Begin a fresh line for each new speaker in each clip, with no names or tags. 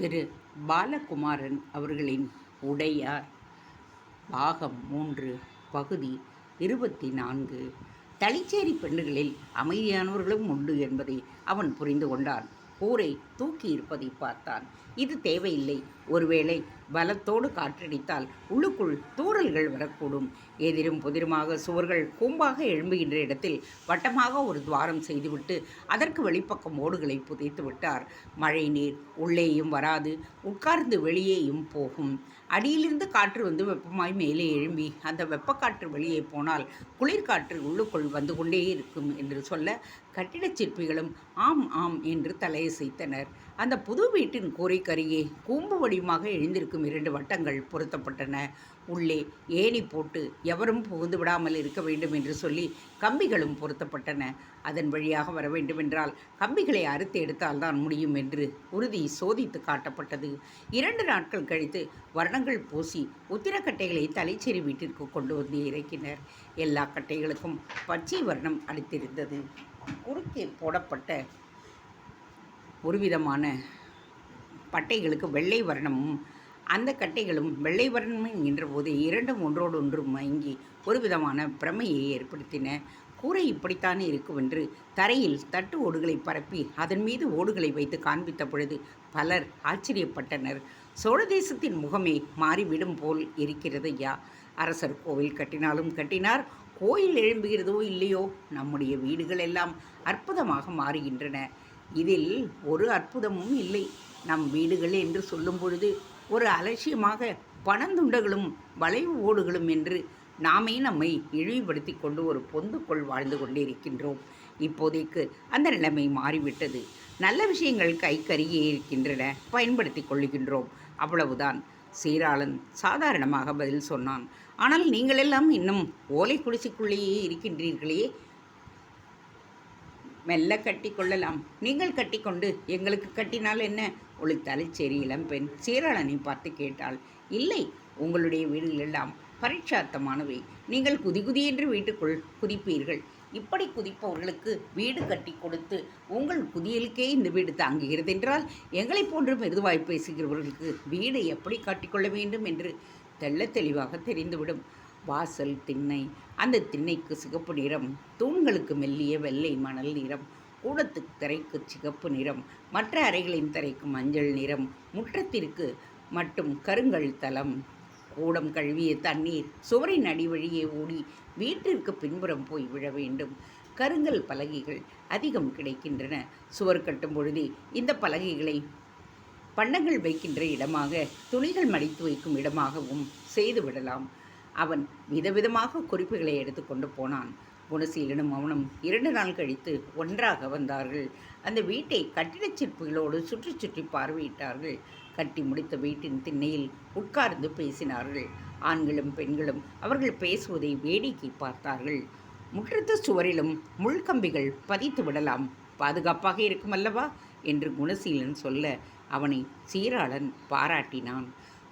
திரு பாலகுமாரன் அவர்களின் உடையார். பாகம் மூன்று பகுதி இருபத்தி நான்கு தளிச்சேரி பெண்ணுகளில் அமைதியானவர்களும் உண்டு என்பதை அவன் புரிந்து கொண்டான். ஊரை தூக்கி இருப்பதை பார்த்தான். இது தேவையில்லை. ஒருவேளை பலத்தோடு காற்றடித்தால் உள்ளுக்குள் தூறல்கள் வரக்கூடும். எதிரும் புதிருமாக சுவர்கள் கூம்பாக எழும்புகின்ற இடத்தில் வட்டமாக ஒரு துவாரம் செய்துவிட்டு அதற்கு வெளிப்பக்கம் ஓடுகளை புதைத்து விட்டார். மழை நீர் உள்ளேயும் வராது உட்கார்ந்து வெளியேயும் போகும். அடியிலிருந்து காற்று வந்து வெப்பமாய் மேலே எழும்பி அந்த வெப்பக்காற்று வெளியே போனால் குளிர்காற்று உள்ளுக்குள் வந்து கொண்டே இருக்கும் என்று சொல்ல கட்டிடச் சிற்பிகளும் ஆம் ஆம் என்று தலையசைத்தனர். அந்த புது வீட்டின் கோரிக்கரையே கூம்பு வடிவமாக எழுந்திருக்கும் இரண்டு வட்டங்கள் பொருத்தப்பட்டன. உள்ளே ஏணி போட்டு எவரும் புகுந்து விடாமல் இருக்க வேண்டும் என்று சொல்லி கம்பிகளும் பொருத்தப்பட்டன. அதன் வழியாக வர வேண்டுமென்றால் கம்பிகளை அறுத்து எடுத்தால்தான் முடியும் என்று உறுதி சோதித்து காட்டப்பட்டது. இரண்டு நாட்கள் கழித்து வர்ணங்கள் பூசி உத்திரக்கட்டைகளை தலைச்சேரி வீட்டிற்கு கொண்டு வந்து இறக்கினர். எல்லா கட்டைகளுக்கும் பச்சை வர்ணம் அளித்திருந்தது. குறுக்கே போடப்பட்ட ஒரு விதமான பட்டைகளுக்கு வெள்ளை வர்ணமும் அந்த கட்டைகளும் வெள்ளை வர்ணம் என்கின்ற போது இரண்டும் ஒன்றோடொன்று மயங்கி ஒரு விதமான பிரமையை ஏற்படுத்தின. கூரை இப்படித்தானே இருக்கும் என்று தரையில் தட்டு ஓடுகளை பரப்பி அதன் மீது ஓடுகளை வைத்து காண்பித்த பொழுது பலர் ஆச்சரியப்பட்டனர். சோழ தேசத்தின் முகமே மாறிவிடும் போல் இருக்கிறது ஐயா. அரசர் கோவில் கட்டினாலும் கட்டினார் கோயில் எழும்புகிறதோ இல்லையோ நம்முடைய வீடுகள் எல்லாம் அற்புதமாக மாறுகின்றன. இதில் ஒரு அற்புதமும் இல்லை. நம் வீடுகள் என்று சொல்லும் பொழுது ஒரு அலட்சியமாக பணந்துண்டகளும் வளைவு ஓடுகளும் என்று நாமே நம்மை இழிவுபடுத்தி கொண்டு ஒரு பொந்துக்குள் வாழ்ந்து கொண்டிருக்கின்றோம். இப்போதைக்கு அந்த நிலைமை மாறிவிட்டது. நல்ல விஷயங்கள் கைக்கருகே இருக்கின்றன. பயன்படுத்தி கொள்ளுகின்றோம். அவ்வளவுதான். சீராளன் சாதாரணமாக பதில் சொன்னான். ஆனால் நீங்களெல்லாம் இன்னும் ஓலை குடிசைக்குள்ளேயே இருக்கின்றீர்களே. மெல்ல கட்டி கொள்ளலாம். நீங்கள் கட்டிக்கொண்டு எங்களுக்கு கட்டினால் என்ன? ஒளித்தாலே சரி இளம்பெண் சீராளனை பார்த்து கேட்டாள். இல்லை உங்களுடைய வீடுகள் எல்லாம் பரீட்சார்த்தமானவை. நீங்கள் குதி குதி என்று வீட்டுக்குள் குதிப்பீர்கள். இப்படி குதிப்பவர்களுக்கு வீடு கட்டி கொடுத்து உங்கள் குதியலுக்கே இந்த வீடு தாங்குகிறது என்றால் எங்களைப் போன்று மெதுவாய் பேசுகிறவர்களுக்கு வீடு எப்படி கட்டிக்கொள்ள வேண்டும் என்று தெள்ள தெளிவாக தெரிந்துவிடும். வாசல் திண்ணை. அந்த திண்ணைக்கு சிகப்பு நிறம் தூண்களுக்கு மெல்லிய வெள்ளை மணல் நிறம் கூடத்து திரைக்கு சிகப்பு நிறம் மற்ற அறைகளின் திரைக்கு மஞ்சள் நிறம் முற்றத்திற்கு மட்டும் கருங்கல் தலம் கூடம் கழுவிய தண்ணீர் சுவரின் அடி வழியே ஓடி வீட்டிற்கு பின்புறம் போய் விழ வேண்டும். கருங்கல் பலகைகள் அதிகம் கிடைக்கின்றன. சுவர் கட்டும் பொழுதே இந்த பலகைகளை பண்டங்கள் வைக்கின்ற இடமாக துணிகள் மடித்து வைக்கும் இடமாகவும் செய்துவிடலாம் அவன் விதவிதமாக குறிப்புகளை எடுத்துக்கொண்டு போனான். குணசீலனும் அவனும் இரண்டு நாள் கழித்து ஒன்றாக வந்தார்கள். அந்த வீட்டை கட்டிடச் சிற்பிகளோடு சுற்றி சுற்றி பார்வையிட்டார்கள். கட்டி முடித்த வீட்டின் திண்ணையில் உட்கார்ந்து பேசினார்கள். ஆண்களும் பெண்களும் அவர்கள் பேசுவதை வேடிக்கை பார்த்தார்கள். முற்றத்து சுவரிலும் முள்கம்பிகள் பதித்து விடலாம். பாதுகாப்பாக இருக்கும் அல்லவா? என்று குணசீலன் சொல்ல அவனை சீராளன் பாராட்டினான்.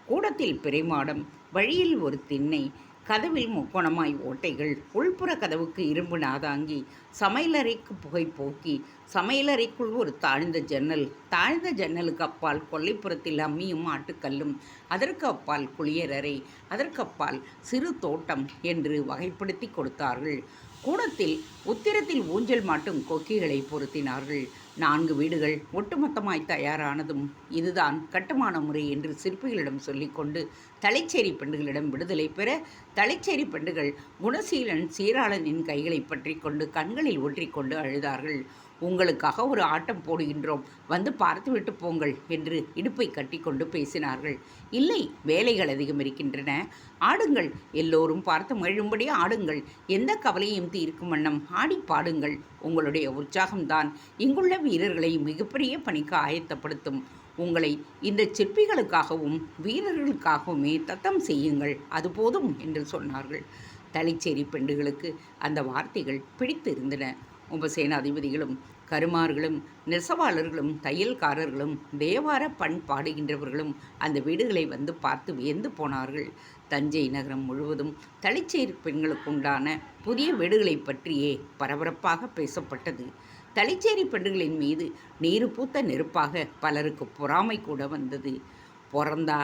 கூடத்தில் பிறைமாடம் வழியில் ஒரு திண்ணை கதவில் முக்கோணமாய் ஓட்டைகள் உள்புற கதவுக்கு இரும்பு நாதாங்கி சமையலறைக்கு புகை போக்கி சமையலறைக்குள் ஒரு தாழ்ந்த ஜன்னல் தாழ்ந்த ஜன்னலுக்கு அப்பால் கொல்லைப்புறத்தில் அம்மியும் ஆட்டுக்கல்லும் அதற்கு அப்பால் குளியலறை அதற்கப்பால் சிறு தோட்டம் என்று வகைப்படுத்தி கொடுத்தார்கள். கூடத்தில் உத்திரத்தில் ஊஞ்சல் மாட்டும் கொக்கிகளை பொருத்தினார்கள். நான்கு வீடுகள் ஒட்டுமொத்தமாய் தயாரானதும் இதுதான் கட்டுமான முறை என்று சிற்பிகளிடம் சொல்லிக்கொண்டு தலைச்சேரி பெண்டுகளிடம் விடுதலை பெற தலைச்சேரி பெண்டுகள் குணசீலன் சீராளனின் கைகளை பற்றி கொண்டு கண்களில் ஒற்றிக்கொண்டு அழுதார்கள். உங்களுக்காக ஒரு ஆட்டம் போடுகின்றோம். வந்து பார்த்துவிட்டு போங்கள் என்று இடுப்பை கட்டிக்கொண்டு பேசினார்கள். இல்லை வேலைகள் அதிகம் இருக்கின்றன. ஆடுங்கள். எல்லோரும் பார்த்து மகிழும்படி ஆடுங்கள். எந்த கவலையும் தீர்க்கும் வண்ணம் ஆடி பாடுங்கள். உங்களுடைய உற்சாகம்தான். இங்குள்ள வீரர்களை மிகப்பெரிய பணிக்கு ஆயத்தப்படுத்தும். உங்களை இந்த சிற்பிகளுக்காகவும் வீரர்களுக்காகவுமே தத்தம் செய்யுங்கள். அது போதும் என்று சொன்னார்கள். தலைச்சேரி பெண்டுகளுக்கு அந்த வார்த்தைகள் பிடித்திருந்தன. உபசேனாதிபதிகளும் கருமார்களும் நெசவாளர்களும் தையல்காரர்களும் தேவார பண் பாடுகின்றவர்களும் அந்த வீடுகளை வந்து பார்த்து வியந்து போனார்கள். தஞ்சை நகரம் முழுவதும் தளிச்சேர் பெண்களுக்குண்டான புதிய வீடுகளை பற்றியே பரபரப்பாக பேசப்பட்டது. தளிச்சேரி பெண்களின் மீது நீரு பூத்த நெருப்பாக பலருக்கு பொறாமை கூட வந்தது. பிறந்தா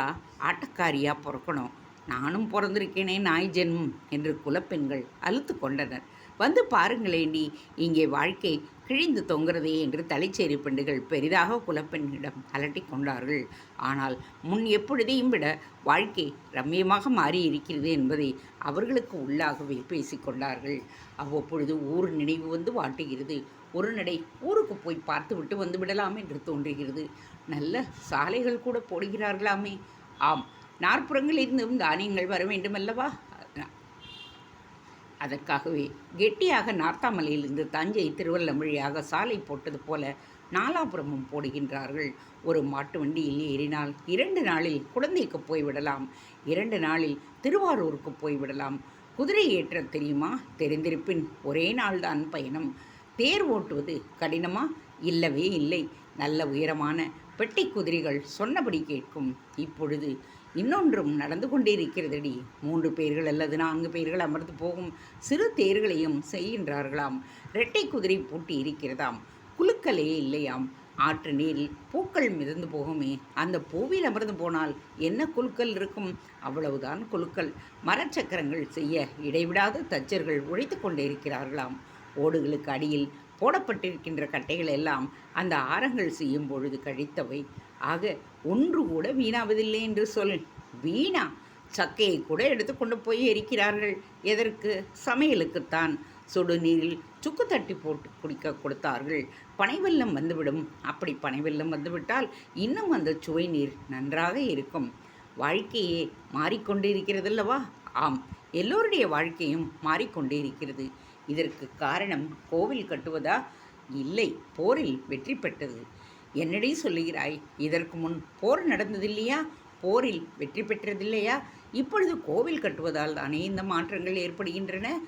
ஆட்டக்காரியாக பிறக்கணும். நானும் பிறந்திருக்கேனே நாய் ஜென்மம் என்று குலப்பெண்கள் அழுத்து கொண்டனர். வந்து பாருங்களேண்டி இங்கே வாழ்க்கை கிழிந்து தொங்குறதே என்று தலைச்சேரி பெண்டுகள் பெரிதாக குலப்பெண்ணிடம் அலட்டி கொண்டார்கள். ஆனால் முன் எப்பொழுதையும் விட வாழ்க்கை ரம்மியமாக மாறி இருக்கிறது என்பதை அவர்களுக்கு உள்ளாகவே பேசிக்கொண்டார்கள் அவ்வப்பொழுது ஊர் நினைவு வந்து வாட்டுகிறது. ஒரு நடை ஊருக்கு போய் பார்த்துவிட்டு வந்து விடலாம் என்று தோன்றுகிறது. நல்ல சாலைகள் கூட போடுகிறார்களாமே. ஆம் நாற்புறங்களிலிருந்தும் தானியங்கள் வர வேண்டுமல்லவா? அதற்காகவே கெட்டியாக நார்த்தாமலையிலிருந்து தஞ்சை திருவள்ளம் வழியாக சாலை போட்டது போல நாலாபுரமும் போடுகின்றார்கள். ஒரு மாட்டு வண்டியில் ஏறினால் இரண்டு நாளில் குழந்தைக்கு போய்விடலாம் இரண்டு நாளில் திருவாரூருக்கு போய்விடலாம் குதிரை ஏற்ற தெரியுமா? தெரிந்திருப்பின் ஒரே நாள்தான் பயணம். தேர் ஓட்டுவது கடினமா? இல்லவே இல்லை. நல்ல உயரமான பெட்டி குதிரைகள் சொன்னபடி கேட்கும். இப்பொழுது இன்னொன்றும் நடந்து கொண்டே இருக்கிறதடி மூன்று பேர்கள் அல்லது நான்கு பேர்கள் அமர்ந்து போகும் சிறு தேர்களையும் செய்கின்றார்களாம். இரட்டை குதிரை பூட்டி இருக்கிறதாம். குலுக்கலே இல்லையாம். ஆற்று நீரில் பூக்கள் மிதந்து போகுமே. அந்த பூவில் அமர்ந்து போனால் என்ன குலுக்கல் இருக்கும்? அவ்வளவுதான் குழுக்கள் மரச்சக்கரங்கள் செய்ய இடைவிடாத தச்சர்கள் உழைத்து கொண்டே இருக்கிறார்களாம் ஓடுகளுக்கு அடியில் போடப்பட்டிருக்கின்ற கட்டைகள் எல்லாம் அந்த ஆரங்கள் செய்யும் பொழுது கழித்தவை. ஆக ஒன்று கூட வீணாவதில்லை என்று சொல். வீணா? சக்கையை கூட எடுத்துக்கொண்டு போய் எரிக்கிறார்கள். எதற்கு? சமையலுக்குத்தான். சுடுநீரில் சுக்கு தட்டி போட்டு குடிக்க கொடுத்தார்கள். பனைவெல்லம் வந்துவிடும். அப்படி பனைவெல்லம் வந்துவிட்டால் இன்னும் அந்த சுவை நீர் நன்றாக இருக்கும். வாழ்க்கையே மாறிக்கொண்டே இருக்கிறதல்லவா? ஆம். எல்லோருடைய வாழ்க்கையும் மாறிக்கொண்டே இருக்கிறது. இதற்கு காரணம் கோவில் கட்டுவதா? இல்லை போரில் வெற்றி பெற்றது. என்னடி சொல்லுகிறாய்? இதற்கு முன் போர் நடந்ததில்லையா? போரில் வெற்றி பெற்றதில்லையா? இப்பொழுது கோவில் கட்டுவதால் தானே இந்த மாற்றங்கள் ஏற்படுகின்றன?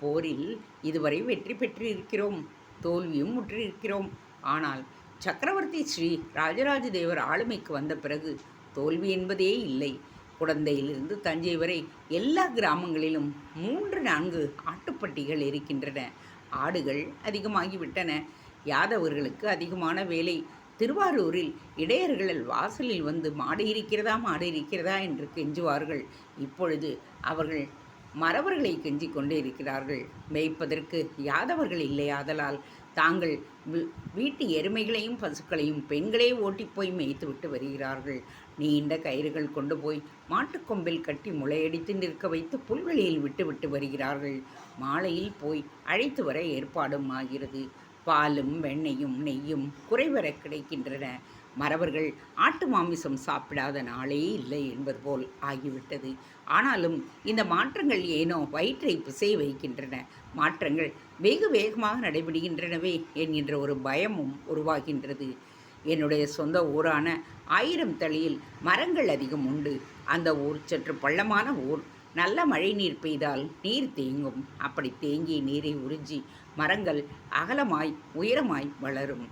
போரில் இதுவரை வெற்றி பெற்றிருக்கிறோம். தோல்வியும் முற்றிருக்கிறோம். ஆனால் சக்கரவர்த்தி ஸ்ரீ ராஜராஜ தேவர் ஆளுமைக்கு வந்த பிறகு தோல்வி என்பதே இல்லை. குடந்தையிலிருந்து தஞ்சை வரை எல்லா கிராமங்களிலும் மூன்று நான்கு ஆட்டுப்பட்டிகள் இருக்கின்றன. ஆடுகள் அதிகமாகிவிட்டன. யாதவர்களுக்கு அதிகமான வேலை. திருவாரூரில் இடையர்கள் வாசலில் வந்து மாடு இருக்கிறதா மாடு இருக்கிறதா என்று கெஞ்சுவார்கள். இப்பொழுது அவர்கள் மறவர்களை கெஞ்சிக் கொண்டே இருக்கிறார்கள். மேய்ப்பதற்கு யாதவர்கள் இல்லை ஆதலால் தாங்கள் வீட்டு எருமைகளையும் பசுக்களையும் பெண்களே ஓட்டிப்போய் போய் மேய்த்து விட்டு வருகிறார்கள். நீண்ட கயிறுகள் கொண்டு போய் மாட்டுக்கொம்பில் கட்டி முளையடித்து நிற்க வைத்து புல்வெளியில் விட்டு விட்டு வருகிறார்கள். மாலையில் போய் அழைத்து வர ஏற்பாடும் ஆகிறது. பாலும் வெண்ணையும் நெய்யும் குறைவர கிடைக்கின்றன. மறவர்கள் ஆட்டு மாமிசம் சாப்பிடாத நாளே இல்லை என்பது போல் ஆகிவிட்டது. ஆனாலும் இந்த மாற்றங்கள் ஏனோ வயிற்றை பிசைய வைக்கின்றன. மாற்றங்கள் வெகு வேகமாக நடைபெறுகின்றனவே என்கின்ற ஒரு பயமும் உருவாகின்றது. என்னுடைய சொந்த ஊரான ஆயிரம் தளியில் மரங்கள் அதிகம் உண்டு. அந்த ஊர் சற்று பள்ளமான ஊர். நல்ல மழை நீர் பெய்தால் நீர் தேங்கும். அப்படி தேங்கிய நீரை உறிஞ்சி மரங்கள் அகலமாய் உயரமாய் வளரும்.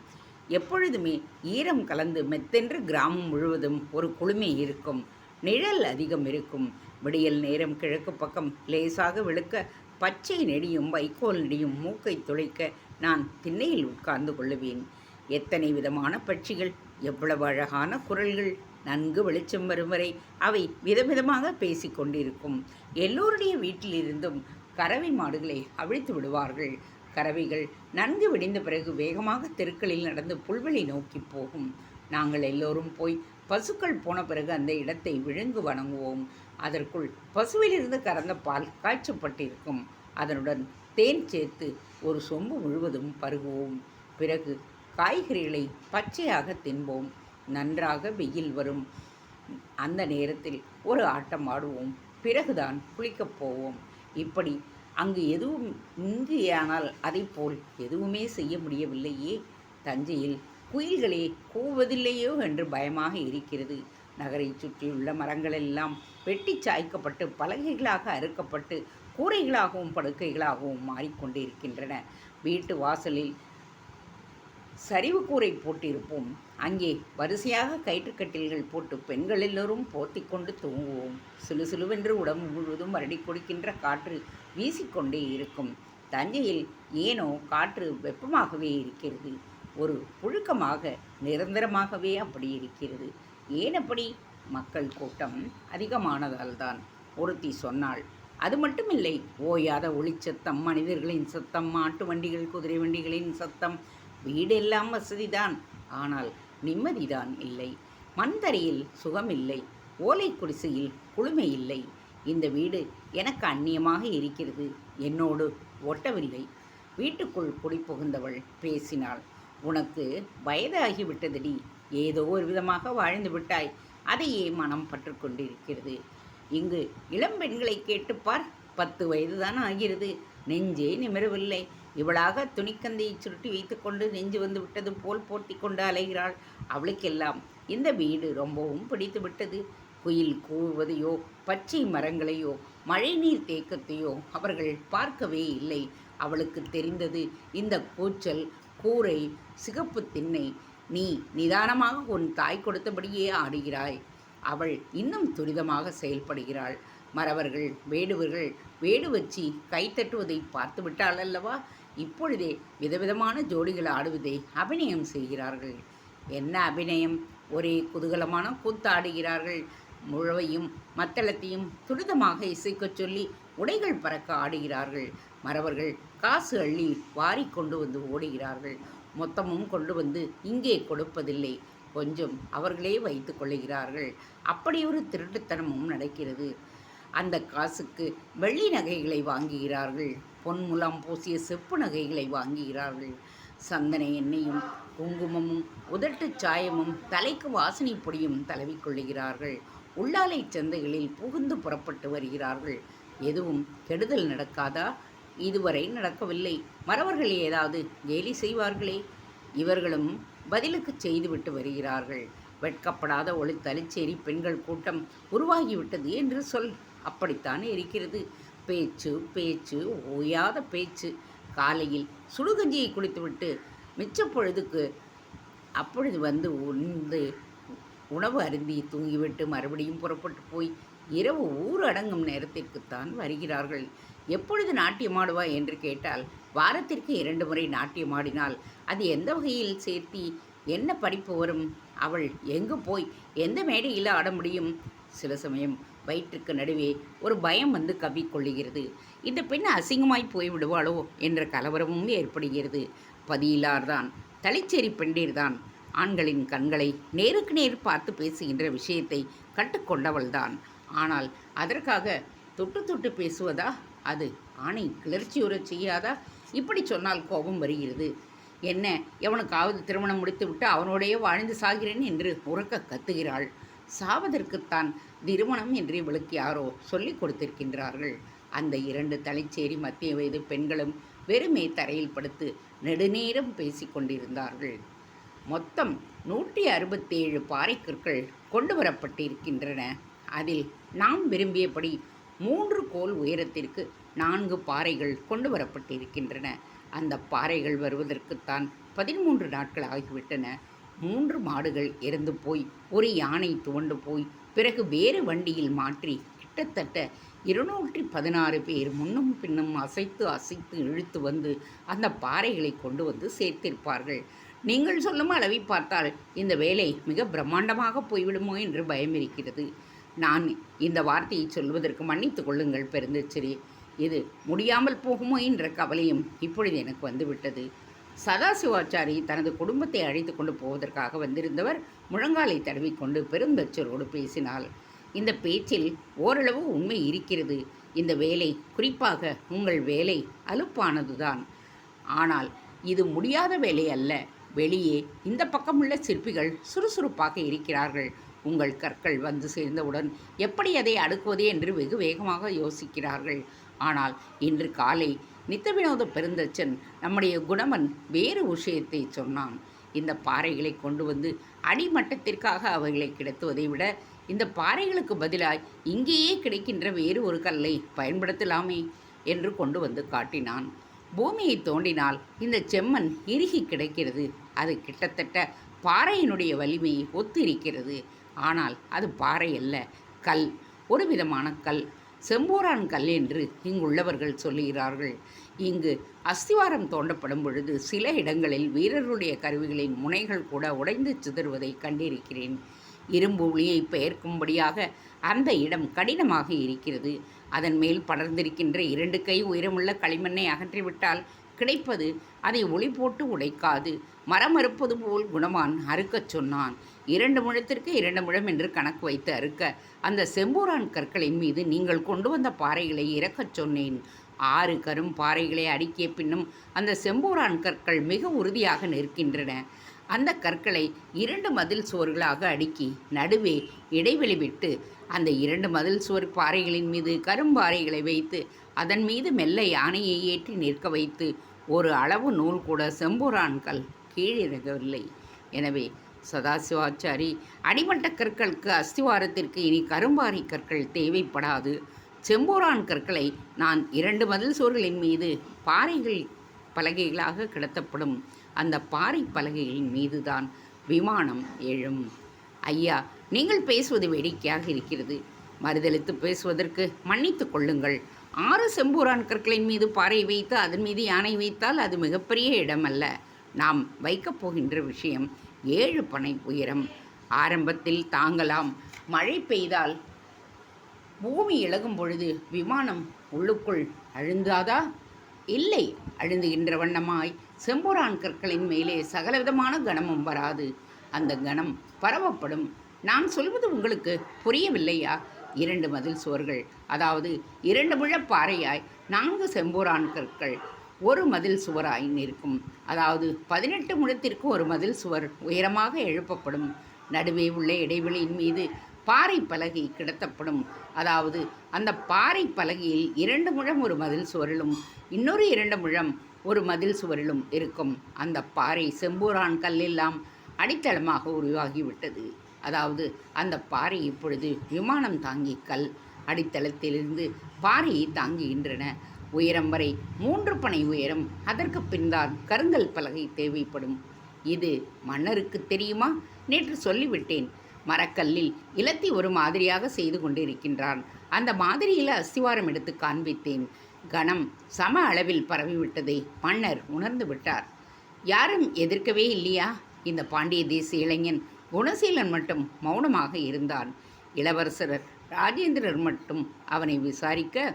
எப்பொழுதுமே ஈரம் கலந்து மெத்தென்று கிராமம் முழுவதும் ஒரு குளுமை இருக்கும். நிழல் அதிகம் இருக்கும். விடியல் நேரம் கிழக்கு பக்கம் லேசாக விழுக்க பச்சை நெடியும் வைக்கோல் நெடியும் மூக்கை துளைக்க நான் திண்ணையில் உட்கார்ந்து கொள்ளுவேன். எத்தனை விதமான பட்சிகள் எவ்வளவு அழகான குரல்கள் நன்கு வெளிச்சம் வரும் வரை அவை விதவிதமாக பேசிக்கொண்டிருக்கும் எல்லோருடைய வீட்டிலிருந்தும் கறவை மாடுகளை அவிழ்த்து விடுவார்கள். கறவைகள் நன்கு விடிந்த பிறகு வேகமாக தெருக்களில் நடந்து புல்வெளி நோக்கி போகும். நாங்கள் எல்லோரும் போய் பசுக்கள் போன பிறகு அந்த இடத்தை விழுங்கு வணங்குவோம். அதற்குள் பசுவிலிருந்து கறந்த பால் காய்ச்சப்பட்டிருக்கும். அதனுடன் தேன் சேர்த்து ஒரு சொம்பு முழுவதும் பருகுவோம். பிறகு காய்கறிகளை பச்சையாக தின்போம். நன்றாக வெயில் வரும். அந்த நேரத்தில் ஒரு ஆட்டம் ஆடுவோம். பிறகுதான் குளிக்கப் போவோம். இப்படி அங்கு எதுவும் இங்குயானால் அதை போல் எதுவுமே செய்ய முடியவில்லையே. தஞ்சையில் குயில்களே கூவதில்லையோ என்று பயமாக இருக்கிறது. நகரை சுற்றியுள்ள மரங்களெல்லாம் வெட்டி சாய்க்கப்பட்டு பலகைகளாக அறுக்கப்பட்டு கூரைகளாகவும் படுக்கைகளாகவும் மாறிக்கொண்டிருக்கின்றன. வீட்டு வாசலில் சரிவு கூரை போட்டிருப்போம். அங்கே வரிசையாக கயிற்றுக்கட்டில்கள் போட்டு பெண்கள் எல்லோரும் போத்தி கொண்டு தூங்குவோம். சிலு சிலுவென்று உடம்பு முழுவதும் வருடி கொடுக்கின்ற காற்று வீசிக்கொண்டே இருக்கும். தஞ்சையில் ஏனோ காற்று வெப்பமாகவே இருக்கிறது. ஒரு புழுக்கமாக நிரந்தரமாகவே அப்படி இருக்கிறது. ஏன் அப்படி? மக்கள் கூட்டம் அதிகமானதால் தான் ஒருத்தி சொன்னாள் அது மட்டுமில்லை ஓயாத ஒளிச்சத்தம் மனிதர்களின் சத்தம் மாட்டு வண்டிகள் குதிரை வண்டிகளின் சத்தம் வீடெல்லாம் வசதிதான். ஆனால் நிம்மதிதான் இல்லை. மண்தரையில் சுகமில்லை. ஓலை குடிசையில் குளுமை இல்லை இந்த வீடு எனக்கு அந்நியமாக இருக்கிறது. என்னோடு ஒட்டவில்லை. வீட்டுக்குள் குடிபுகுந்தவள் பேசினாள். உனக்கு வயதாகிவிட்டதடி ஏதோ ஒரு விதமாக வாழ்ந்து விட்டாய். அதையே மனம் பற்று கொண்டிருக்கிறது. இங்கு இளம் பெண்களை கேட்டுப்பார். பத்து வயதுதான் ஆகிறது. நெஞ்சே நிமிரவில்லை. இவளாக துணிக்கந்தையை சுருட்டி வைத்துக்கொண்டு நெஞ்சு வந்து விட்டது போல் போர்த்தி கொண்டு அலைகிறாள் அவளுக்கெல்லாம். இந்த வீடு ரொம்பவும் பிடித்து விட்டது. குயில் கூவுவதையோ பச்சை மரங்களையோ மழைநீர் தேக்கத்தையோ அவர்கள் பார்க்கவே இல்லை. அவளுக்கு தெரிந்தது இந்த கூச்சல் கூரை சிகப்பு திண்ணை நீ நிதானமாக உன் தாய் கொடுத்தபடியே ஆடுகிறாய். அவள் இன்னும் துரிதமாக செயல்படுகிறாள். மறவர்கள் வேடுவர்கள் வேடு வச்சு கைத்தட்டுவதை பார்த்து விட்டாள் அல்லவா? இப்பொழுதே விதவிதமான ஜோடிகள் ஆடுவதை அபிநயம் செய்கிறார்கள். என்ன அபிநயம்? ஒரே குதூகலமான கூத்தாடுகிறார்கள் முழவையும் மத்தளத்தையும் துரிதமாக இசைக்கச் சொல்லி உடைகள் பறக்க ஆடுகிறார்கள். மறவர்கள் காசு அள்ளி வாரி கொண்டு வந்து ஓடுகிறார்கள். மொத்தமும் கொண்டு வந்து இங்கே கொடுப்பதில்லை. கொஞ்சம் அவர்களே வைத்து கொள்ளுகிறார்கள். அப்படி ஒரு திருட்டுத்தனமும் நடக்கிறது. அந்த காசுக்கு வெள்ளி நகைகளை வாங்குகிறார்கள். பொன்முலாம் பூசிய செப்பு நகைகளை வாங்குகிறார்கள். சந்தன எண்ணெயும் குங்குமமும் உதட்டுச் சாயமும் தலைக்கு வாசனை பொடியும் தடவிக்கொள்ளுகிறார்கள் உள்ளாலை சந்தைகளில் புகுந்து புறப்பட்டு வருகிறார்கள். எதுவும் கெடுதல் நடக்காதா? இதுவரை நடக்கவில்லை. மறவர்கள் ஏதாவது கேலி செய்வார்களே? இவர்களும் பதிலுக்கு செய்துவிட்டு வருகிறார்கள். வெட்கப்படாத ஒளி தலிச்சேரி பெண்கள் கூட்டம் உருவாகிவிட்டது என்று சொல் அப்படித்தான் இருக்கிறது? பேச்சு பேச்சு ஓயாத பேச்சு. காலையில் சுடுகஞ்சியை குடித்துவிட்டு மிச்ச பொழுதுக்கு அப்பொழுது வந்து உண்டு உணவு அருந்தி தூங்கிவிட்டு மறுபடியும் புறப்பட்டு போய் இரவு ஊர் அடங்கும் நேரத்திற்குத்தான் வருகிறார்கள். எப்பொழுது நாட்டியமாடுவா என்று கேட்டால் வாரத்திற்கு இரண்டு முறை நாட்டியமாடினால் அது எந்த வகையில் சேர்த்தி என்ன படிப்பு வரும்? அவள் எங்கு போய்? எந்த மேடையில் ஆட முடியும்? சில சமயம் வயிற்றுக்கு நடுவே ஒரு பயம் வந்து கவிக்கொள்ளுகிறது. இந்த பெண் அசிங்கமாய் போய் விடுவாளோ என்ற கலவரமும் ஏற்படுகிறது. பதியிலார்தான் தலைச்சேரி பெண்டீர்தான் ஆண்களின் கண்களை நேருக்கு நேர் பார்த்து பேசுகின்ற விஷயத்தை கற்றுக்கொண்டவள்தான் ஆனால் அதற்காக தொட்டு தொட்டு பேசுவதா? அது ஆணை கிளர்ச்சியுறச் செய்யாதா? இப்படி சொன்னால் கோபம் வருகிறது. என்ன எவனுக்காவது திருமணம் முடித்துவிட்டு அவனோடையே வாழ்ந்து சாகிறேன் என்று உறக்க கத்துகிறாள். சாவதற்குத்தான் திருமணம் என்று இவளுக்கு யாரோ சொல்லிக் கொடுத்திருக்கின்றார்கள். அந்த இரண்டு தலைச்சேரி மத்திய வயது பெண்களும் வெறுமே தரையில் படுத்து நெடுநேரம் பேசிக் கொண்டிருந்தார்கள். மொத்தம் நூற்றி அறுபத்தேழு பாறைக்கற்கள் கொண்டு வரப்பட்டிருக்கின்றன. அதில் நாம் விரும்பியபடி மூன்று கோல் உயரத்திற்கு நான்கு பாறைகள் கொண்டு வரப்பட்டிருக்கின்றன. அந்த பாறைகள் வருவதற்குத்தான் பதிமூன்று நாட்கள் ஆகிவிட்டன. மூன்று மாடுகள் இறந்து போய் ஒரு யானை துவண்டு போய் பிறகு வேறு வண்டியில் மாற்றி கிட்டத்தட்ட இருநூற்றி பதினாறு பேர் முன்னும் பின்னும் அசைத்து அசைத்து இழுத்து வந்து அந்த பாறைகளை கொண்டு வந்து சேர்த்திருப்பார்கள். நீங்கள் சொல்லும் அளவை பார்த்தால் இந்த வேலை மிக பிரம்மாண்டமாக போய்விடுமோ என்று பயம் இருக்கிறது. நான் இந்த வார்த்தையை சொல்வதற்கு மன்னித்து கொள்ளுங்கள் பெருந்தச்சரி இது முடியாமல் போகுமோ என்ற கவலையும் இப்பொழுது எனக்கு வந்துவிட்டது. சதாசிவாச்சாரி தனது குடும்பத்தை அழைத்து கொண்டு போவதற்காக வந்திருந்தவர் முழங்காலை தடவிக்கொண்டு பெருந்தச்சரோடு பேசினாள். இந்த பேச்சில் ஓரளவு உண்மை இருக்கிறது. இந்த வேலை குறிப்பாக உங்கள் வேலை அலுப்பானதுதான். ஆனால் இது முடியாத வேலை அல்ல. வெளியே இந்த பக்கமுள்ள சிற்பிகள் சுறுசுறுப்பாக இருக்கிறார்கள். உங்கள் கற்கள் வந்து சேர்ந்தவுடன் எப்படி அதை அடுக்குவது என்று வெகு வேகமாக யோசிக்கிறார்கள். ஆனால் இன்று காலை நித்த வினோத பெருந்தச்சன் நம்முடைய குணமன் வேறு விஷயத்தை சொன்னான். இந்த பாறைகளை கொண்டு வந்து அடிமட்டத்திற்காக அவைகளை கிடத்துவதை விட இந்த பாறைகளுக்கு பதிலாய் இங்கேயே கிடைக்கின்ற வேறு ஒரு கல்லை பயன்படுத்தலாமே என்று கொண்டு வந்து காட்டினான். பூமியை தோண்டினால் இந்த செம்மண் இறுகி கிடைக்கிறது. அது கிட்டத்தட்ட பாறையினுடைய வலிமையை ஒத்து இருக்கிறது ஆனால் அது பாறை அல்ல கல் ஒரு விதமான கல். செம்பூரான் கல் என்று இங்குள்ளவர்கள் சொல்லுகிறார்கள். இங்கு அஸ்திவாரம் தோண்டப்படும் பொழுது சில இடங்களில் வீரர்களுடைய கருவிகளின் முனைகள் கூட உடைந்து சிதறுவதை கண்டிருக்கிறேன். இரும்பு ஒளியை பெயர்க்கும்படியாக அந்த இடம் கடினமாக இருக்கிறது. அதன் மேல் படர்ந்திருக்கின்ற இரண்டு கை உயரமுள்ள களிமண்ணை அகற்றிவிட்டால் கிடைப்பது அதை ஒளி போட்டு உடைக்காது. மரம் அறுப்பது போல் குணமான் அறுக்கச் சொன்னான். இரண்டு முழத்திற்கு இரண்டு முழம் என்று கணக்கு வைத்து அறுக்க அந்த செம்பூரான் கற்களின் மீது நீங்கள் கொண்டு வந்த பாறைகளை இறக்கச் சொன்னேன். ஆறு கரும் பாறைகளை அடுக்கிய பின்னும் அந்த செம்பூரான் கற்கள் மிக உறுதியாக நிற்கின்றன. அந்த கற்களை இரண்டு மதில் சுவர்களாக அடுக்கி நடுவே இடைவெளி விட்டு அந்த இரண்டு மதில் சுவர் பாறைகளின் மீது கரும்பாறைகளை வைத்து அதன் மீது மெல்ல யானையை ஏற்றி நிற்க வைத்து ஒரு அளவு நூல் கூட செம்பூரான்கள் கீழிறகவில்லை எனவே சதாசிவாச்சாரி. அடிமட்ட கற்களுக்கு அஸ்திவாரத்திற்கு இனி கரும்பாறை கற்கள் தேவைப்படாது. செம்பூரான் கற்களை நான் இரண்டு மதில் சுவர்களின் மீது பாறைகள் பலகைகளாக கிடத்தப்படும். அந்த பாறை பலகைகளின் மீதுதான் விமானம் எழும். ஐயா நீங்கள் பேசுவது வேடிக்கையாக இருக்கிறது. மறுதளித்து பேசுவதற்கு மன்னித்து கொள்ளுங்கள். ஆறு செம்பூரான் கற்களின் மீது பாறை வைத்து அதன் மீது யானை வைத்தால் அது மிகப்பெரிய இடமல்ல. நாம் வைக்கப் போகின்ற விஷயம் ஏழு பனை உயரம். ஆரம்பத்தில் தாங்கலாம். மழை பெய்தால் பூமி இழகும் பொழுது விமானம் உள்ளுக்குள் அழுந்தாதா? இல்லை அழுந்துகின்ற வண்ணமாய் செம்புரான் கற்களின் மேலே சகலவிதமான கணமும் வராது. அந்த கணம் பரவப்படும். நான் சொல்வது உங்களுக்கு புரியவில்லையா? இரண்டு மதில் சுவர்கள் அதாவது இரண்டு முழ பாறையாய் நான்கு செம்பூரான் கற்கள் ஒரு மதில் சுவராய் நிற்கும். அதாவது பதினெட்டு முழத்திற்கு ஒரு மதில் சுவர் உயரமாக எழுப்பப்படும். நடுவே உள்ள இடைவெளியின் மீது பாறை பலகை கிடத்தப்படும். அதாவது அந்த பாறை பலகையில் இரண்டு முழம் ஒரு மதில் சுவரிலும் இன்னொரு இரண்டு முழம் ஒரு மதில் சுவரிலும் இருக்கும். அந்த பாறை செம்பூரான் கல்லெல்லாம் அடித்தளமாக உருவாகிவிட்டது. அதாவது அந்த பாறை இப்பொழுது விமானம் தாங்கி கல். அடித்தளத்திலிருந்து பாறையை தாங்குகின்றன. உயரம் வரை மூன்று பனை உயரம். அதற்கு பின்தான் கருங்கல் பலகை தேவைப்படும். இது மன்னருக்கு தெரியுமா? நேற்று சொல்லிவிட்டேன். மரக்கல்லில் இலத்தி ஒரு மாதிரியாக செய்து கொண்டிருக்கின்றான். அந்த மாதிரியில் அஸ்திவாரம் எடுத்து காண்பித்தேன். கணம் சம அளவில் பரவிவிட்டதை மன்னர் உணர்ந்து விட்டார். யாரும் எதிர்க்கவே இல்லையா? இந்த பாண்டிய தேசிய இளைஞன் குணசீலன் மட்டும் மௌனமாக இருந்தான். இளவரசர் ராஜேந்திரர் மட்டும் அவனை விசாரிக்க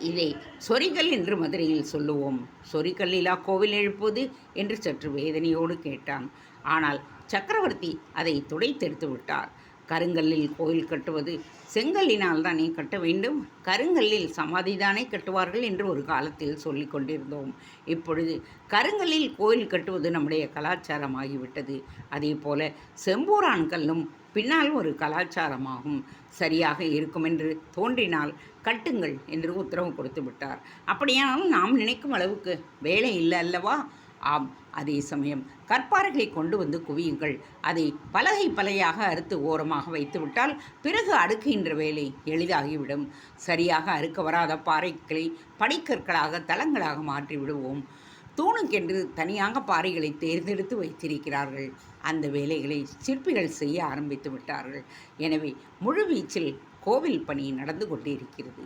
இதை சொரிகல் என்று மதுரையில் சொல்லுவோம். சொரிகல்லிலா கோவில் எழுப்புவது என்று சற்று வேதனையோடு கேட்டான். ஆனால் சக்கரவர்த்தி அதை துடைத்தெடுத்து விட்டார். கருங்கல்லில் கோயில் கட்டுவது செங்கல்லினால் தானே கட்ட வேண்டும்? கருங்கல்லில் சமாதிதானே கட்டுவார்கள் என்று ஒரு காலத்தில் சொல்லி கொண்டிருந்தோம். இப்பொழுது கருங்கல்லில் கோயில் கட்டுவது நம்முடைய கலாச்சாரமாகிவிட்டது. அதே போல செம்பூரான் கல்லும் பின்னால் ஒரு கலாச்சாரமாகும் சரியாக இருக்கும் என்று தோன்றினால் கட்டுங்கள் என்று உத்தரவு கொடுத்து விட்டார். அப்படியானால் நாம் நினைக்கும் அளவுக்கு வேலை இல்லை அல்லவா? ஆம் அதே சமயம் கற்பாறைகளை கொண்டு வந்து குவியுங்கள். அதை பலகை பலையாக அறுத்து ஓரமாக வைத்துவிட்டால் பிறகு அடுக்குகின்ற வேலை எளிதாகிவிடும். சரியாக அறுக்க வராத பாறைகளை படிக்கற்களாக தளங்களாக மாற்றி விடுவோம் தூணுக்கென்று தனியாக பாறைகளை தேர்ந்தெடுத்து வைத்திருக்கிறார்கள். அந்த வேலைகளை சிற்பிகள் செய்ய ஆரம்பித்து விட்டார்கள். எனவே முழுவீச்சில் கோவில் பணி நடந்து கொண்டிருக்கிறது.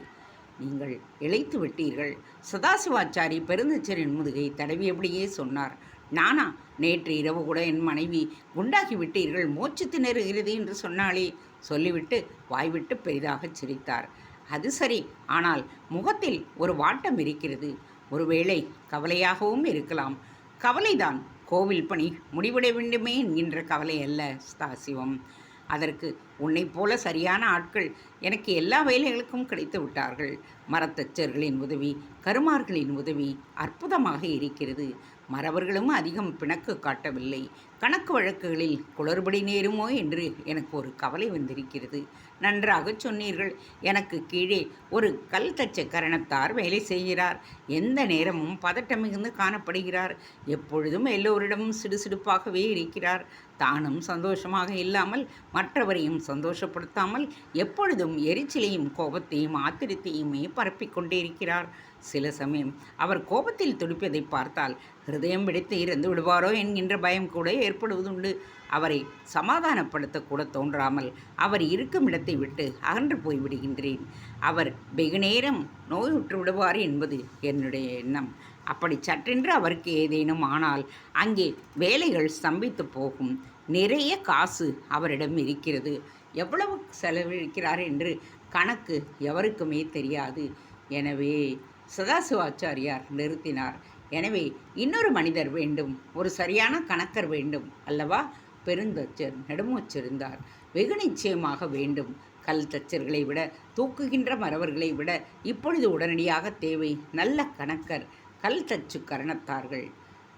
நீங்கள் இழைத்து விட்டீர்கள். சதாசிவாச்சாரி பெருந்தச்சரின் முதுகை தடவியபடியே சொன்னார். நானா நேற்று இரவு கூட என் மனைவி குண்டாகி விட்டீர்கள். மூச்சு திணறுகிறது என்று சொன்னாலே சொல்லிவிட்டு வாய்விட்டு பெரிதாகச் சிரித்தார். அது சரி. ஆனால் முகத்தில் ஒரு வாட்டம் இருக்கிறது. ஒருவேளை கவலையாகவும் இருக்கலாம். கவலைதான். கோவில் பணி முடிவிட வேண்டுமே என்கின்ற கவலை அல்ல ஸ்தாசிவம் அதற்கு உன்னைப் போல சரியான ஆட்கள் எனக்கு எல்லா வேலைகளுக்கும் கிடைத்து விட்டார்கள். மரத்தச்சர்களின் உதவி கருமார்களின் உதவி அற்புதமாக இருக்கிறது. மறவர்களும் அதிகம் பிணக்கு காட்டவில்லை. கணக்கு வழக்குகளில் குளறுபடி நேருமோ என்று எனக்கு ஒரு கவலை வந்திருக்கிறது. நன்றாக சொன்னீர்கள். எனக்கு கீழே ஒரு கல் தச்ச கரணத்தார் வேலை செய்கிறார். எந்த நேரமும் பதட்டம் மிகுந்து காணப்படுகிறார். எப்பொழுதும் எல்லோரிடமும் சிடுசிடுப்பாகவே இருக்கிறார். தானும் சந்தோஷமாக இல்லாமல் மற்றவரையும் சந்தோஷப்படுத்தாமல் எப்பொழுதும் எரிச்சலையும் கோபத்தையும் ஆத்திரத்தையுமே பரப்பிக்கொண்டே இருக்கிறார். சில சமயம் அவர் கோபத்தில் துடிப்பதை பார்த்தால் ஹிருதயம் வெடித்து இறந்து விடுவாரோ என்கின்ற பயம் கூட ஏற்படுவதுண்டு. அவரை சமாதானப்படுத்த கூட தோன்றாமல் அவர் இருக்கும் இடத்தை விட்டு அகன்று போய் விடுகின்றேன். அவர் வெகு நேரம் நோயுற்று விடுவார் என்பது என்னுடைய எண்ணம். அப்படி சற்றென்று அவருக்கு ஏதேனும் ஆனால் அங்கே வேலைகள் ஸ்தம்பித்து போகும். நிறைய காசு அவரிடம் இருக்கிறது. எவ்வளவு செலவழிக்கிறார் என்று கணக்கு எவருக்குமே தெரியாது. எனவே சதாசிவாச்சாரியார் நிறுத்தினார். எனவே இன்னொரு மனிதர் வேண்டும் ஒரு சரியான கணக்கர் வேண்டும் அல்லவா? பெருந்தச்சர் நெடுமூச்சிருந்தார். வெகு நிச்சயமாக வேண்டும். கல் தச்சர்களை விட தூக்குகின்ற மறவர்களை விட இப்பொழுது உடனடியாக தேவை நல்ல கணக்கர் கல் தச்சு கரணத்தார்கள்.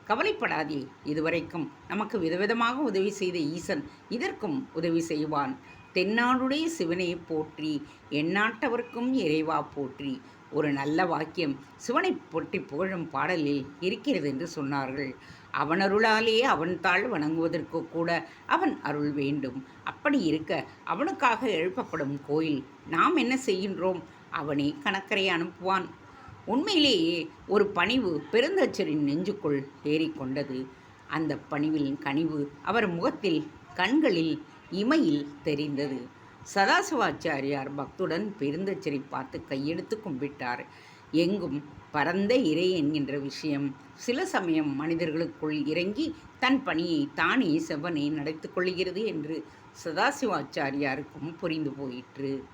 கவலைப்படாதே இதுவரைக்கும் நமக்கு விதவிதமாக உதவி செய்த ஈசன் இதற்கும் உதவி செய்வான். தென்னாடுடைய சிவனை போற்றி எந்நாட்டவர்க்கும் இறைவா போற்றி ஒரு நல்ல வாக்கியம் சிவனை பொட்டி புகழும் பாடலில் இருக்கிறது என்று சொன்னார்கள். அவன் அருளாலே அவன் தாழ் வணங்குவதற்கு கூட அவன் அருள் வேண்டும். அப்படி இருக்க அவனுக்காக எழுப்பப்படும் கோயில் நாம் என்ன செய்கின்றோம்? அவனே கணக்கரை அனுப்புவான். உண்மையிலேயே ஒரு பணிவு பெருந்தச்சரின் நெஞ்சுக்குள் ஏறிக்கொண்டது. அந்த பணிவில் கனிவு அவர் முகத்தில் கண்களில் இமையில் தெரிந்தது. சதாசிவாச்சாரியார் பக்துடன் பெருந்தச்சரி பார்த்து கையெடுத்து கும்பிட்டார். எங்கும் பரந்த இறை என்கின்ற விஷயம். சில சமயம் மனிதர்களுக்குள் இறங்கி தன் பணியை தானே செவ்வனே நடத்து கொள்கிறது என்று சதாசிவாச்சாரியாருக்கும் புரிந்து போயிற்று.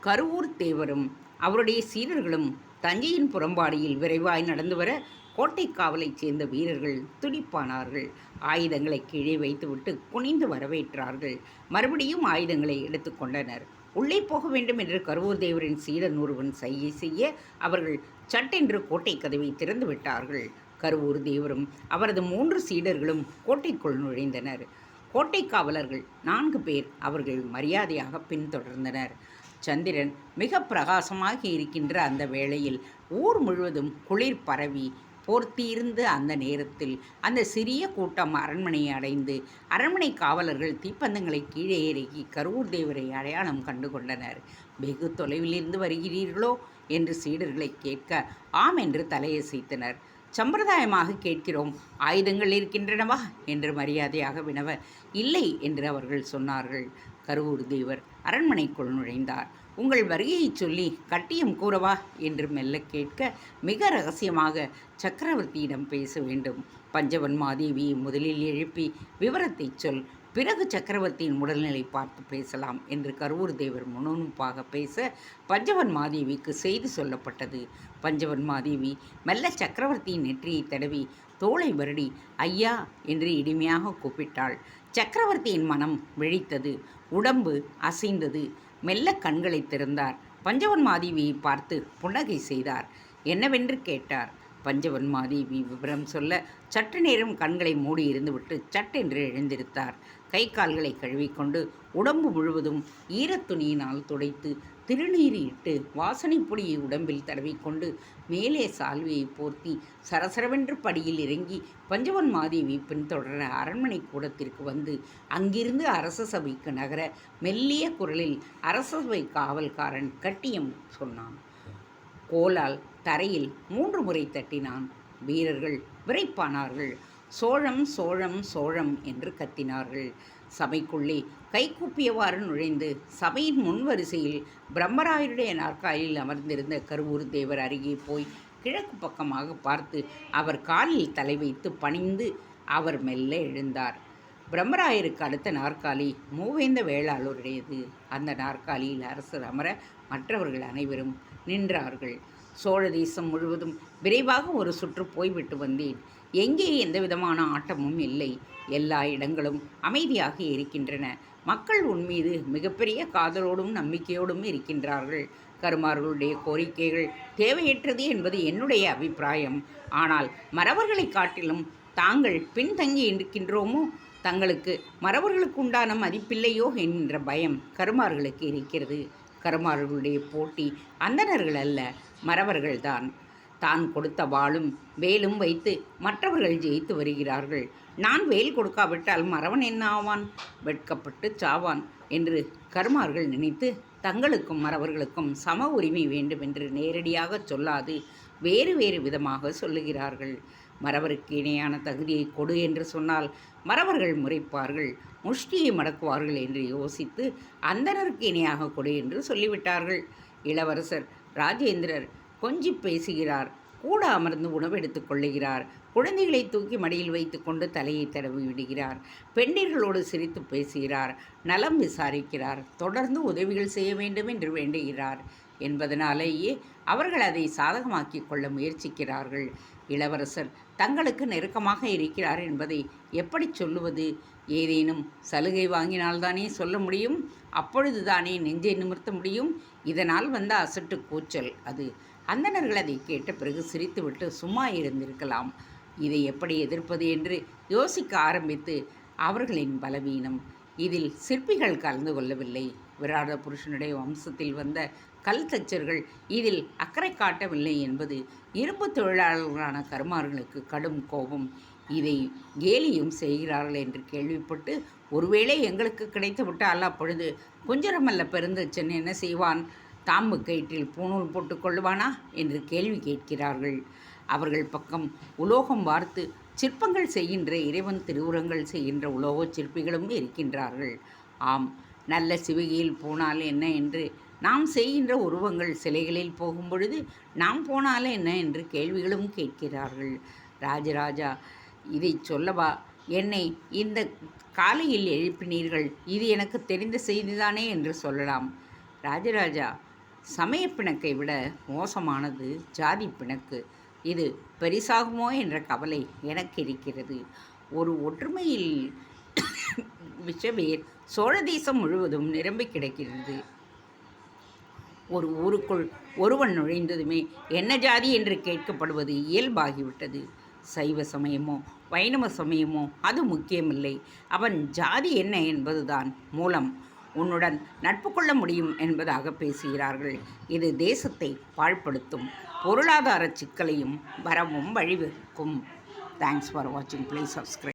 கருவூர் தேவரும் அவருடைய சீடர்களும் தஞ்சையின் புறம்பாடியில் விரைவாய் நடந்து வர கோட்டை காவலைச் சேர்ந்த வீரர்கள் துடிப்பானார்கள். ஆயுதங்களை கீழே வைத்துவிட்டு குனிந்து வரவேற்றார்கள். மறுபடியும் ஆயுதங்களை எடுத்துக்கொண்டனர் உள்ளே போக வேண்டும் என்று கருவூர் தேவரின் சீடன் ஒருவன் சையை செய்ய அவர்கள் சட்டென்று கோட்டை கதவை திறந்து விட்டார்கள். கருவூர் தேவரும் அவரது மூன்று சீடர்களும் கோட்டைக்குள் நுழைந்தனர். கோட்டை காவலர்கள் நான்கு பேர் அவர்கள் மரியாதையாக பின்தொடர்ந்தனர். சந்திரன் மிக பிரகாசமாக இருக்கின்ற அந்த வேளையில் ஊர் முழுவதும் குளிர் பரவி போர்த்தியிருந்த அந்த நேரத்தில் அந்த சிறிய கூட்டம் அரண்மனையை அடைந்து அரண்மனை காவலர்கள் தீப்பந்தங்களை கீழே இறக்கி கருவூர் தேவரை அடையாளம் கண்டு கொண்டனர் வெகு தொலைவிலிருந்து வருகிறீர்களோ? என்று சீடர்களை கேட்க ஆம் என்று தலையசைத்தனர். சம்பிரதாயமாக கேட்கிறோம். ஆயுதங்கள் இருக்கின்றனவா? என்று மரியாதையாக வினவ இல்லை என்று அவர்கள் சொன்னார்கள். கருவூர் தேவர் அரண்மனைக்குள் நுழைந்தார். உங்கள் வருகையை சொல்லி கட்டியம் கூறவா என்று மெல்ல கேட்க மிக ரகசியமாக சக்கரவர்த்தியிடம் பேச வேண்டும். பஞ்சவன் மாதேவியை முதலில் எழுப்பி விவரத்தை சொல். பிறகு சக்கரவர்த்தியின் உடல்நிலை பார்த்து பேசலாம் என்று கரூர் தேவர் முணுமுப்பாக பேச பஞ்சவன் மாதேவிக்கு செய்தி சொல்லப்பட்டது. பஞ்சவன் மாதேவி மெல்ல சக்கரவர்த்தியின் நெற்றியை தடவி தோளை வருடி ஐயா என்று இனிமையாக கூப்பிட்டாள். சக்கரவர்த்தியின் மனம் விழித்தது உடம்பு அசைந்தது. மெல்ல கண்களை திறந்தார். பஞ்சவன் மாதேவியை பார்த்து புன்னகை செய்தார். என்னவென்று கேட்டார். பஞ்சவன் மாதேவி விவரம் சொல்ல சற்று நேரம் கண்களை மூடி இருந்துவிட்டு சட்டென்று எழுந்திருத்தார். கை கால்களை கழுவிக்கொண்டு உடம்பு முழுவதும் ஈரத்துணியினால் துடைத்து திருநீர் இட்டு வாசனை பொடியை உடம்பில் தடவிக்கொண்டு மேலே சால்வையை போர்த்தி சரசரவென்று படியில் இறங்கி பஞ்சவன் மாதேவி பின்தொடர அரண்மனை கூடத்திற்கு வந்து அங்கிருந்து அரச சபைக்கு நகர மெல்லிய குரலில் அரச சபை காவல்காரன் கட்டியம் சொன்னான். கோலால் தரையில் மூன்று முறை தட்டினான். வீரர்கள் விரைப்பானார்கள். சோழம் சோழம் சோழம் என்று கத்தினார்கள். சபைக்குள்ளே கைகூப்பியவாறு நுழைந்து சபையின் முன்வரிசையில் பிரம்மராயருடைய நாற்காலியில் அமர்ந்திருந்த கருவூர் தேவர் அருகே போய் கிழக்கு பக்கமாக பார்த்து அவர் காலில் தலை வைத்து பணிந்து அவர் மெல்ல எழுந்தார். பிரம்மராயருக்கு அடுத்த நாற்காலி மூவேந்த வேளாளருடையது. அந்த நாற்காலியில் அரசர் அமர மற்றவர்கள் அனைவரும் நின்றார்கள். சோழ தேசம் முழுவதும் விரைவாக ஒரு சுற்று போய்விட்டு வந்தேன். எங்கே எந்த விதமான ஆட்டமும் இல்லை. எல்லா இடங்களும் அமைதியாக இருக்கின்றன. மக்கள் உன் மீது மிகப்பெரிய காதலோடும் நம்பிக்கையோடும் இருக்கின்றார்கள். கருமார்களுடைய கோரிக்கைகள் தேவையற்றது என்பது என்னுடைய அபிப்பிராயம். ஆனால் மறவர்களை காட்டிலும் தாங்கள் பின்தங்கி இருக்கின்றோமோ தங்களுக்கு மறவர்களுக்கு உண்டான மதிப்பில்லையோ என்கின்ற பயம் கருமார்களுக்கு இருக்கிறது. கருமார்களுடைய போட்டி அந்தணர்கள் அல்ல மறவர்கள்தான். தான் கொடுத்த வாளும் வேலும் வைத்து மற்றவர்கள் ஜெயித்து வருகிறார்கள். நான் வேல் கொடுக்காவிட்டால் மறவன் என்ன ஆவான்? வெட்கப்பட்டு சாவான் என்று கருமார்கள் நினைத்து தங்களுக்கும் மறவர்களுக்கும் சம உரிமை வேண்டும் என்று நேரடியாக சொல்லாது வேறு வேறு விதமாக சொல்லுகிறார்கள். மறவருக்கு இணையான தகுதியை கொடு என்று சொன்னால் மறவர்கள் முறைப்பார்கள். முஷ்டியை மடக்குவார்கள் என்று யோசித்து அந்தனருக்கு இணையாக கொடு என்று சொல்லிவிட்டார்கள். இளவரசர் ராஜேந்திரர் கொஞ்சி பேசுகிறார். கூட அமர்ந்து உணவு எடுத்துக்கொள்ளுகிறார் குழந்தைகளை தூக்கி மடியில் வைத்துக்கொண்டு தலையை தடவி விடுகிறார். பெண்டிர்களோடு சிரித்து பேசுகிறார். நலம் விசாரிக்கிறார். தொடர்ந்து உதவிகள் செய்ய வேண்டும் என்று வேண்டுகிறார். என்பதனாலேயே அவர்கள் அதை சாதகமாக்கி கொள்ள முயற்சிக்கிறார்கள். இளவரசர் தங்களுக்கு நெருக்கமாக இருக்கிறார் என்பதை எப்படி சொல்லுவது? ஏதேனும் சலுகை வாங்கினால்தானே சொல்ல முடியும்? அப்பொழுதுதானே நெஞ்சை நிமிர்த்த முடியும்? இதனால் வந்த அசட்டு கூச்சல். அது அந்தணர்கள் அதை கேட்ட பிறகு சிரித்துவிட்டு சும்மா இருந்திருக்கலாம். இதை எப்படி எதிர்ப்பது என்று யோசிக்க ஆரம்பித்து அவர்களின் பலவீனம். இதில் சிற்பிகள் கலந்து கொள்ளவில்லை. விராட புருஷனுடைய வம்சத்தில் வந்த கல் தச்சர்கள் இதில் அக்கறை காட்டவில்லை என்பது இரும்பு தொழிலாளர்களான கருமார்களுக்கு கடும் கோபம். இதை கேலியும் செய்கிறார்கள் என்று கேள்விப்பட்டு ஒருவேளை எங்களுக்கு கிடைத்து விட்டால் அப்பொழுது குஞ்சரமல்ல பெருந்தச்சன் என்ன செய்வான்? தாம்பு கயிற்றில் பூணூல் போட்டுக் கொள்வானா என்று கேள்வி கேட்கிறார்கள். அவர்கள் பக்கம் உலோகம் வார்த்து சிற்பங்கள் செய்கின்ற இறைவன் திருவுரங்கள் செய்கின்ற உலோகச் சிற்பிகளும் இருக்கின்றார்கள். ஆம் நல்ல சிவிகையில் போனால் என்ன என்று நாம் செய்கின்ற உருவங்கள் சிலைகளில் போகும் பொழுது நாம் போனால் என்ன என்று கேள்விகளும் கேட்கிறார்கள். ராஜராஜா இதை சொல்லவா? என்னை இந்த காலையில் எழுப்பினீர்கள். இது எனக்கு தெரிந்த செய்திதானே? என்று சொல்லலாம். ராஜராஜா சமய பிணக்கை விட மோசமானது ஜாதி பிணக்கு. இது பெரிசாகுமோ என்ற கவலை எனக்கு இருக்கிறது. ஒரு ஒற்றுமையில் விஷவேர் சோழ தேசம் முழுவதும் நிரம்பி கிடக்கிறது. ஒரு ஊருக்குள் ஒருவன் நுழைந்ததுமே என்ன ஜாதி என்று கேட்கப்படுவது இயல்பாகிவிட்டது. சைவ சமயமோ வைணவ சமயமோ அது முக்கியமில்லை. அவன் ஜாதி என்ன என்பதுதான் மூலம் உன்னுடன் நட்பு கொள்ள முடியும் என்பதாக பேசுகிறார்கள். இது தேசத்தை பாழ்படுத்தும் பொருளாதார சிக்கலையும் வரவும் வழிவகுக்கும். தேங்க்ஸ் ஃபார் வாட்சிங் ப்ளீஸ் சப்ஸ்கிரைப்